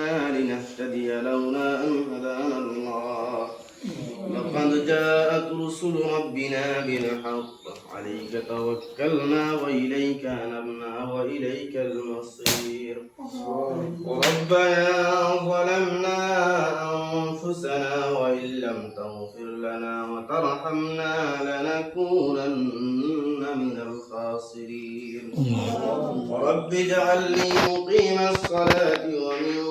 لنهتدي لولا أن هدانا الله. لقد جاءت رسل ربنا بالحق. عليك توكلنا وإليك أنبنا وإليك المصير. ربنا ظلمنا أنفسنا وإن لم تغفر لنا وترحمنا لنكونن من الخاسرين. رب اجعلني مقيم الصلاة ومن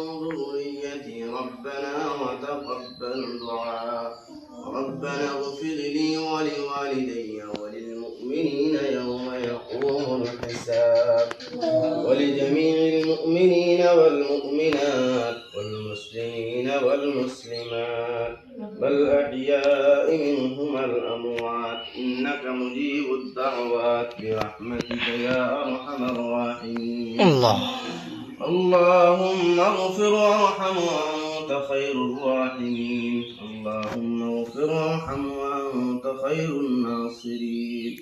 والمسلمات بل أحياء منهم الأموات. إنك مجيب الدعوات برحمتك يا أرحم الراحمين. الله. اللهم اغفر وارحم وأنت خير الراحمين. اللهم اغفر وارحم وأنت خير الناصرين.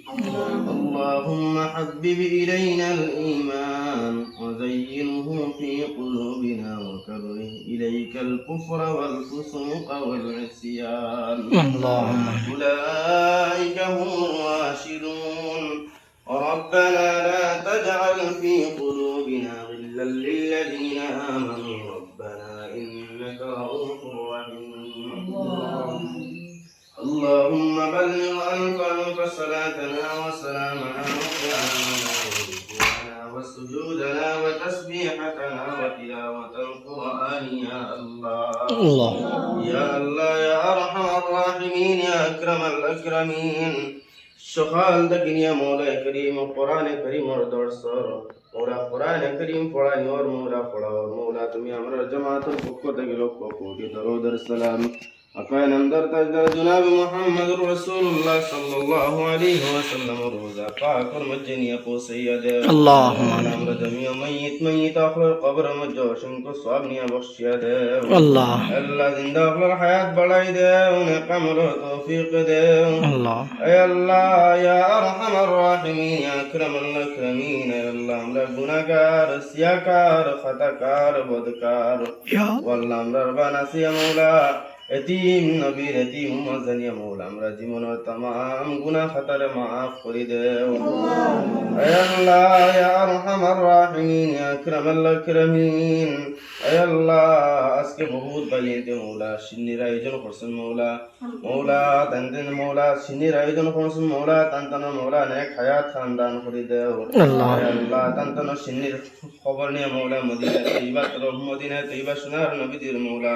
اللهم حبب إلينا الإيمان وزينه في قلوبنا وكره إليك الكفر والفسوق والعصيان. اللهم أولئك هم الراشدون. ربنا القرآن يا الله الله يا الله يا أرحم الراحمين يا أكرم الأكرمين সকাল থেকে নিয়ে মৌলা করিম কোরআনে করিম ওর দর্শর ওরা কোরআনে করিম পড়ানি ওর মৌলা পড়াও মৌলা তুমি আমরা জামাতের পক্ষ থেকে লক্ষ কোটি দরুদের সালাম أقول أنظر جناب محمد رسول الله صلى الله عليه وسلم روزا فاكر مجن يقو سيدي اللهم أنا دمي ميت ميت أخر قبر مجوشن كو صواب نيا بخش يدي الله ألا زند أخر حياة بلاي دي ونقم توفيق دي. الله يا الله يا أرحم الراحمين يا أكرم الأكرمين. يا الله أمر بنكار سياكار خطكار بدكار يا الله أمر ربنا سيا مولا. এতিম নবীর এতিম উম্মত জানিয়ে আমরা জীবনের তাম গুনা খাতারে মাফ করি দেও আল্লাহ। ইয়া রাহিমিন ইয়া আকরামাল আকরামিন। আল্লাহ আজকে বহুত ভাইয়ে যে মৌলা সিন্নির আয়োজন করছেন মৌলা। মৌলা তান তান মৌলা সিন্নির আয়োজন করছেন মৌলা তান তান মৌলা নেক হায়াত খান দান করি দেও। আল্লাহ। আল্লাহ তান তান সিন্নির খবর নিয়ে মৌলা মদিনা তৈবা তরফ মদিনা তৈবা সোনার নবীদের মৌলা।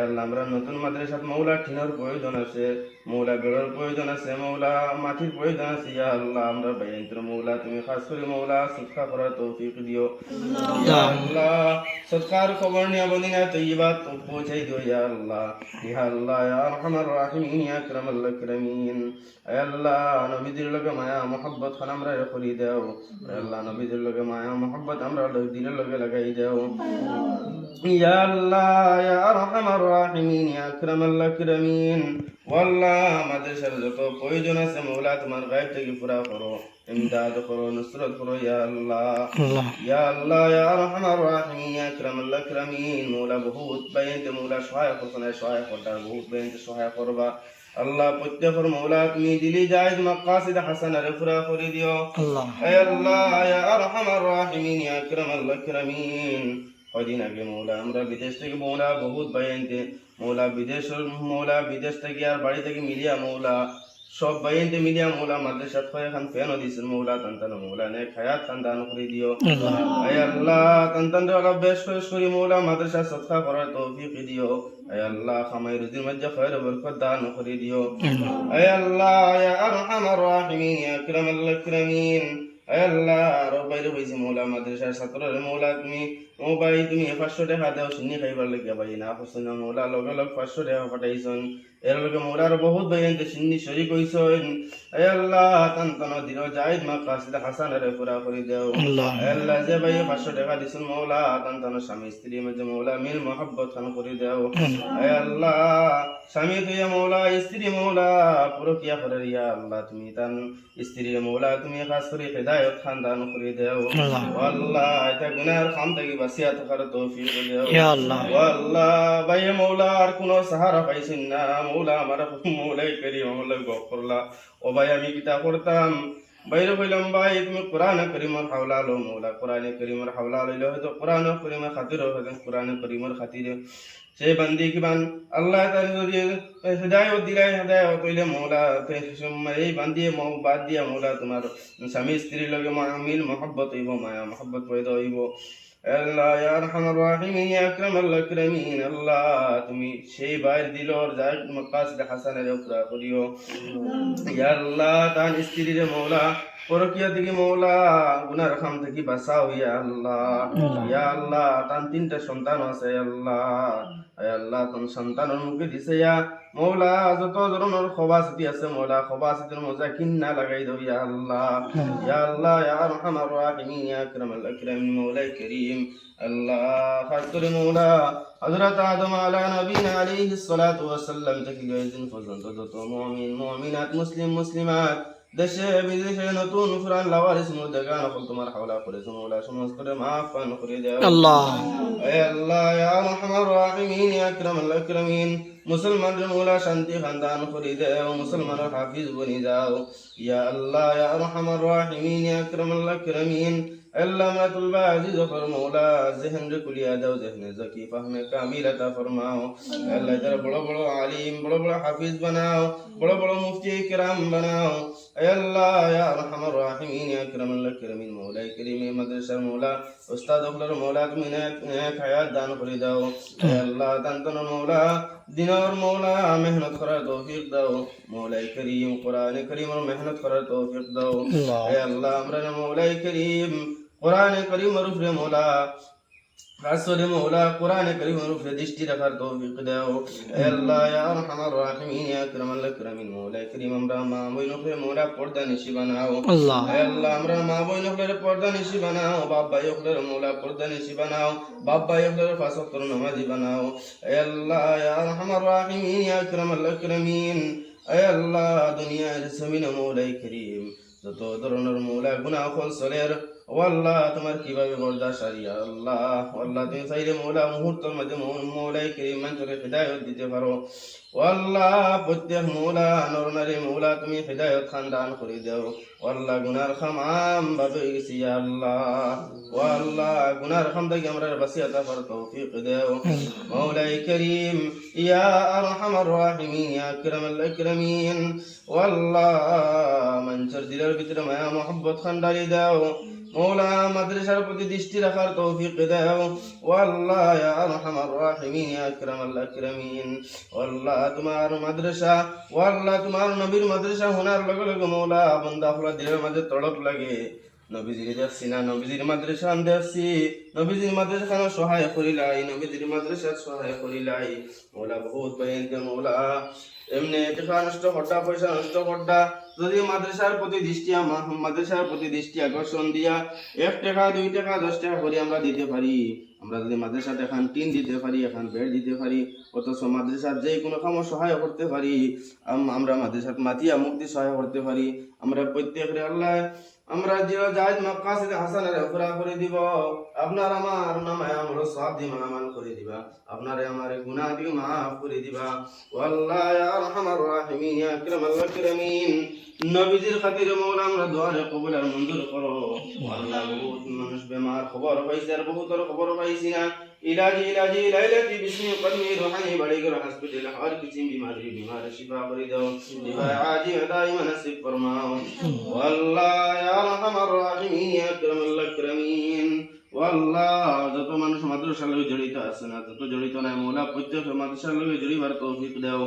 আল্লাহ আমরা নতুন মাদ্রাসাত মৌলা, টিনের প্রয়োজন আছে, মৌলা বেরোর প্রয়োজন আছে, মৌলা মাটির প্রয়োজন আছে। ইয়া আল্লাহ, আমরা বাইন্ত্র মৌলা, তুমি খাস করে মৌলা শিক্ষা করার তৌফিক দিও। আল্লাহ সৎকার খবর নিয়ে বদিনা তৈবাত পৌঁছাই দিও, ইয়া আল্লাহ। ইয়া আল্লাহ, ইয়া রাহিমিন, ইয়া আকরামাল আকরামিন। এ আল্লাহ, নবীদের লগে মায়া, মোহাব্বত খান আমরা করি দাও। আল্লাহ, নবীদের লগে মায়া, মোহাব্বত আমরা দিলের লগে লাগাই দাও। ইয়া আল্লাহ, ইয়া আরহামার রাহিমিন ইয়া আকরামাল আকরামিন ওয়াল্লাহ আমাদের সাথে যত প্রয়োজন আছে মৌলা তোমার গায়েব থেকে পুরা করো ইমদাদ করো নুসরত করো ইয়া আল্লাহ الله ইয়া আল্লাহ ইয়া আরহামার রাহিমিন ইয়া আকরামাল আকরামিন মৌলা বহুত বাইনতে মৌলা সহায় করছনা সহায় করতার বহুত বাইনতে সহায় করবা আল্লাহ প্রত্যেকের মৌলা তুমি দিলি জায়েজ মাকাসিদ হাসানা রে পুরা করে দিও الله এ আল্লাহ ইয়া আরহামার রাহিমিন ইয়া আকরামাল আকরামিন কয়দিন আগে মৌলা, আমরা বিদেশ থেকে, মৌলা বহুত ভাই আনতে। মৌলা বিদেশ মৌলা বিদেশ থেকে আর বাড়ি থেকে মিলিয়া মৌলা, সব বাইনতে মিলিয়া মৌলা মাদ্রাসাত খয় খান ফেন দিছেন মৌলা তান্তান মৌলা নে খায়াত তান্তান করে দিও। আয় আল্লাহ তান্তান রে আল্লাহ, বেশ করে সরি মৌলা, মাদ্রাসা সদকা করার তৌফিক দিও। আয় আল্লাহ, খামাই রুজির মধ্যে খয়র বরকত দান করে দিও। আয় আল্লাহ, ইয়া আরহামার রাহিমিন ইয়া আকরামাল আকরামিন। আল্লাহ রব্বাই রব্বাই মৌলা মাদ্রাসার ছাত্ররে, মৌলা তুমি ও তুমি পাঁচশো টাকা দাও চিনি খাইবার লাগিয়া না। মৌলা, লগে লগ পাঁচশো টাকা পাঠাইছন। এর লগে মৌলার বহুত এনতে চিনি শরীক হইছন এ আল্লাহ তান তান দিল জাহিদ মা কাসিদ হাসানের পুরা করে দাও। আল্লাহ। আল্লাহ যে ভাই পাঁচশো টাকা দিছেন মৌলা তান তান স্বামী স্ত্রী মাঝে মৌলা মিল মহব্বত খান করে দাও। এ আল্লাহ স্বামী তুই মৌলা স্ত্রী মৌলা পুরো কিয়া করে রিয়া আল্লাহ তুমি তান স্ত্রীর মৌলা তুমি খাস করে হেদায়ত খান দান করে দাও। আল্লাহ। এটা গুনার খাম থেকে বাঁচিয়া থাকার তৌফিক দাও। ইয়া আল্লাহ। আল্লাহ ভাই মৌলা আর কোনো সাহারা পাইছেন না মৌলা, আমার মৌলাই করি মৌলা গফরলা। ও ভাই, আমি কিতা করতাম? বাইরে কইলাম ভাই, তুমি কোরআন করিমর হাওলা লো মৌলা কোরআন করিমর হাওলা লইলে হয়তো কোরআন করিমর খাতির হয়তো কোরআন করিমর খাতিরে। সেই বান্দি কিবান আল্লাহ তার যদি দিলাই, হৃদায়ত কইলে মৌলা এই বান্দিয়ে মৌ, বাদ দিয়া মৌলা তোমার স্বামী, স্ত্রীর লগে মিল মহব্বত হইব, মায়া মহব্বত পয়দা হইব। আল্লাহ ইয়া আরহামার রাহিমিন ইয়া আকরামাল আকরামিন আল্লাহ তুমি সেই বাইর দিলর যাই মাকাসিদ হাসানের উপরা করিও। ইয়া আল্লাহ তান স্ত্রীর মৌলা পরকিয়া থেকে মৌলা গুনার খাম থেকে বাঁচাও ইয়া আল্লাহ। ইয়া আল্লাহ তান তিনটা সন্তান আছে আল্লাহ। আয় আল্লাহ তান সন্তানের মুখে দিছে ইয়া মৌলা যত ধরনের খবাসিতি আছে মৌলা খবাসিতির মজা কিন্না লাগাই দাও ইয়া আল্লাহ। ইয়া আল্লাহ ইয়া আরহামার রাহিমিন ইয়া আকরামাল আকরামিন মৌলাই করিম আল্লাহ খাস করে মৌলা হযরত আদম আলা নবীনা আলাইহিস সালাতু ওয়াস সালাম থেকে পর্যন্ত যত মুমিন মুমিনাত মুসলিম মুসলিমাত দেশে বিদেশে নতুন ফুরান লাওয়ার ইসমুল দেখা নকল তোমার হাওলা করে। সুমুলা সমাজ মাফান করে দেয় আল্লাহ। আল্লাহ ইয়া রহমান রাহিমিন ইয়া আকরাম আল আকরামিন। মুসলমান মোলা শান্তি খানদান করে দেও মুসলমান হাফিজ বনি যাও। ইয়া আল্লাহ ইয়া রহমান রাহিমিন ইয়া আকরাম আল আকরামিন। আল্লামা তুলবা আজিজ ফর মৌলা জেহেন কুলিয়া দাও, জেহনে জকি, ফাহমে কামিল ফরমাও। আল্লাহ তারা বড় বড় আলিম, বড় বড় হাফিজ বানাও, বড় বড় মুফতি کرام বানাও। আল্লাহ, ইয়া আরহামার রাহিমিন, ইয়া আকরামুল আকরামিন মৌলাই করিম, মাদ্রাসার মৌলা উস্তাদ ওগুলোর মৌলা তুমি নেক হায়াত দান করে দাও। আল্লাহ দান তন মৌলা দিনর মৌলা মেহনত করার তৌফিক দাও। মৌলাই করিম, কোরআন করিম মেহনত করার তৌফিক দাও। আল্লাহ আমরা মৌলাই করিম কোরআন করিমর উপরে মৌলা। আসলে মৌলা কোরআন করিমর উপরে দৃষ্টি রাখার তৌফিক দাও। আল্লাহ ইয়া আরহামার রাহিমিন ইয়া আকরামাল আকরামিন মৌলাই করিম আমরা মা বইন উপরে মৌলা পর্দা নিশি বানাও। আল্লাহ। আল্লাহ আমরা মা বোন হলের পর্দা নিশি বানাও। বাপ ভাই হলের মৌলা পর্দা নিশি বানাও। বাপ ভাই হলের ফাঁসক্তর নামাজি বানাও। আল্লাহ ইয়া আরহামার রাহিমিন ইয়া আকরামাল আকরামিন। আল্লাহ দুনিয়ার জমিন মৌলাই করিম। যত ধরনের মৌলা গুনাহ ফল চলের ও আল্লাহ তোমার কীভাবে বরদাস্ত আর আল্লাহ আল্লাহ তুমি চাইলে মৌলা মুহূর্তের মধ্যে মৌলাই করিম মানুষকে হৃদায়ত দিতে পারো। ও আল্লাহ প্রত্যেক মৌলা, নর নারী মৌলা, তুমি হৃদায়ত খান করে দাও। ও আল্লাহ গুনার খাম আম গেছি আল্লাহ। ও আল্লাহ গুনার খাম থেকে আমরা বাসিয়াতা কর তৌফিক দাও। মৌলাই করিম, ইয়া আরহামার রাহিমিন, ইয়া আকরামাল আকরামিন। ও আল্লাহ মঞ্চর দিলের ভিতরে মায়া মোহাম্মত খান ডালি দাও। মৌলা মাদ্রাসার প্রতি দৃষ্টি রাখার তৌফিক দাও। ও আল্লাহ ইয়া আরহামার রাহিমিন, ইয়া আকরামাল আকরামিন। ও আল্লাহ তোমার মাদ্রাসা ও আল্লাহ তোমার নবীর মাদ্রাসা হোনার লগে লগে মৌলা বন্দা ফলা দিলের মাঝে তড়প লাগে। নবীজির দেখছি না, নবীজির মাদ্রাসা আন দেখছি নবীজির মাদ্রাসা সহায় করিলাই, নবীজির মাদ্রাসা সহায় করিলাই। মৌলা বহুত বাইন মৌলা। এমনি টাকা নষ্ট হড্ডা পয়সা নষ্ট হড্ডা যদি মাদ্রাসার প্রতি দৃষ্টি মাদ্রাসার প্রতি দৃষ্টি আকর্ষণ দিয়া এক টাকা, দুই টাকা, দশ টাকা করে আমরা দিতে পারি। আমরা যদি মাদ্রাসাতে এখন টিন দিতে পারি, এখন বেড দিতে পারি, অথচ মাদ্রাসার যে কোনো কাম সহায় করতে পারি আমরা মাদ্রাসার মাতিয়া মুক্তি সহায় করতে পারি। আমরা প্রত্যেকের আল্লাহ আমরা যে জায়দ মাকাসিদ হাসানের পুরা করে দিব আপনার আমার নামায় আমরা সব দিয়ে মানামান করে দিবা। আপনার আমার গুনাহ দিয়ে মাফ করে দিবা। ওয়াল্লাহ ইয়া আরহামার রাহিমিন ইয়া আকরামাল আকরামিন। নবীজির খাতিরে মৌলা আমরা দোয়ারে কবুল আর মঞ্জুর করো। আল্লাহ বহুত মানুষ বেমার খবর পাইছে আর বহুতর খবর পাইছি না। ইলাজি ইলাজি লাইলাতি বিসমি কদমি রুহানি বাড়ি করে হসপিটাল হর কিছু বিমারি বিমার শিফা করে দাও শিফা আজি দাইমা নসিব ফরমাও আল্লাহ ইয়া আরহামার রাহিমিন ইয়া আকরামাল আকরামিন আল্লাহ যত মানুষ মাদ্রাসার লগে জড়িত আছে না যত জড়িত নাই মৌলা প্রত্যেক মাদ্রাসার লগে জড়িবার তৌফিক দাও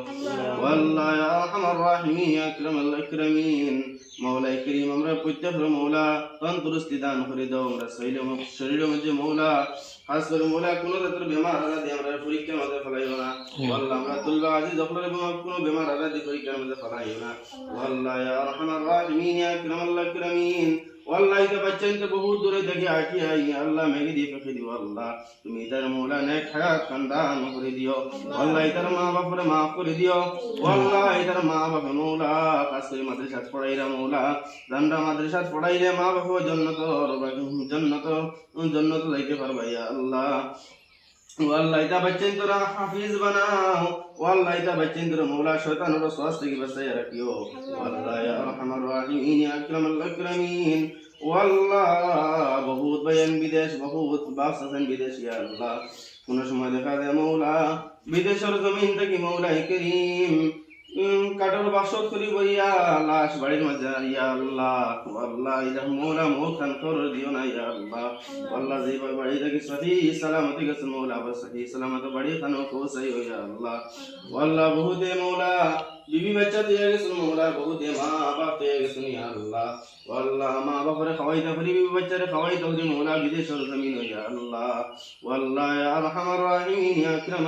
আল্লাহ ইয়া আরহামার রাহিমিন ইয়া আকরামাল আকরামিন মৌলা করিম, আমরা প্রত্যেক মৌলা তন্দুরস্তি দান করে দাও, আমরা শরীরের শরীরের মধ্যে মৌলা, খাস করে মৌলা, কোনো জাতের বেমার দিয়ে আমরা পরীক্ষার মধ্যে ফেলাইব না। আল্লাহ, আমরা তুল্লা আজি যখন কোনো বেমার দিয়ে পরীক্ষার মধ্যে ফেলাইব না। আল্লাহ, ইয়া আরহামার রাহিমিন, ইয়া কিরামাল্লাহ আকরামিন। অল্লাহকে বাচ্চাইতে বহু দূরে আই আল্লাহ মেঘে দিয়ে দিও আল্লাহ তুমি তার মোলা নে খায়াত খানদান করে দিও অল্লাহ তার মা বাপরে মাফ করে দিও অল্লাহ তার মা বাপে মৌলা কাশ্মীর মাদ্রাসাত পড়াইরা মৌলা দান্ডা মাদ্রাসাত পড়াইলে মা বাপ জন্নত জন্নত জন্নত লাইতে আল্লাহ বিদেশ, বহুত বাস আছেন বিদেশ আল্লাহ। কোন সময় দেখা দেয় মৌলা, বিদেশের জমিন থেকে মৌলাই করিম। কাঠর বাসত করি বইয়া লাশ বাড়ির মধ্যে ইয়া আল্লাহ আল্লাহ ইয়া মৌলা মৌ খান কর দিও না ইয়া আল্লাহ। আল্লাহ। যে বাড়ি থেকে সহি সালামতি গেছে মৌলা আবার সহি সালামত বাড়ি খানো পৌঁছাই ও ইয়া আল্লাহ। আল্লাহ। বহুতে মৌলা বিবি বাচ্চা দিয়ে গেছে মৌলা বহুতে মা বাপ দিয়ে গেছে ইয়া আল্লাহ। আল্লাহ মা বাপরে খাওয়াইতে পারি বিবি বাচ্চারে খাওয়াইতে পারি মৌলা বিদেশের জমিন ইয়া আল্লাহ। আল্লাহ ইয়া রাহিমিন ইয়া আকরাম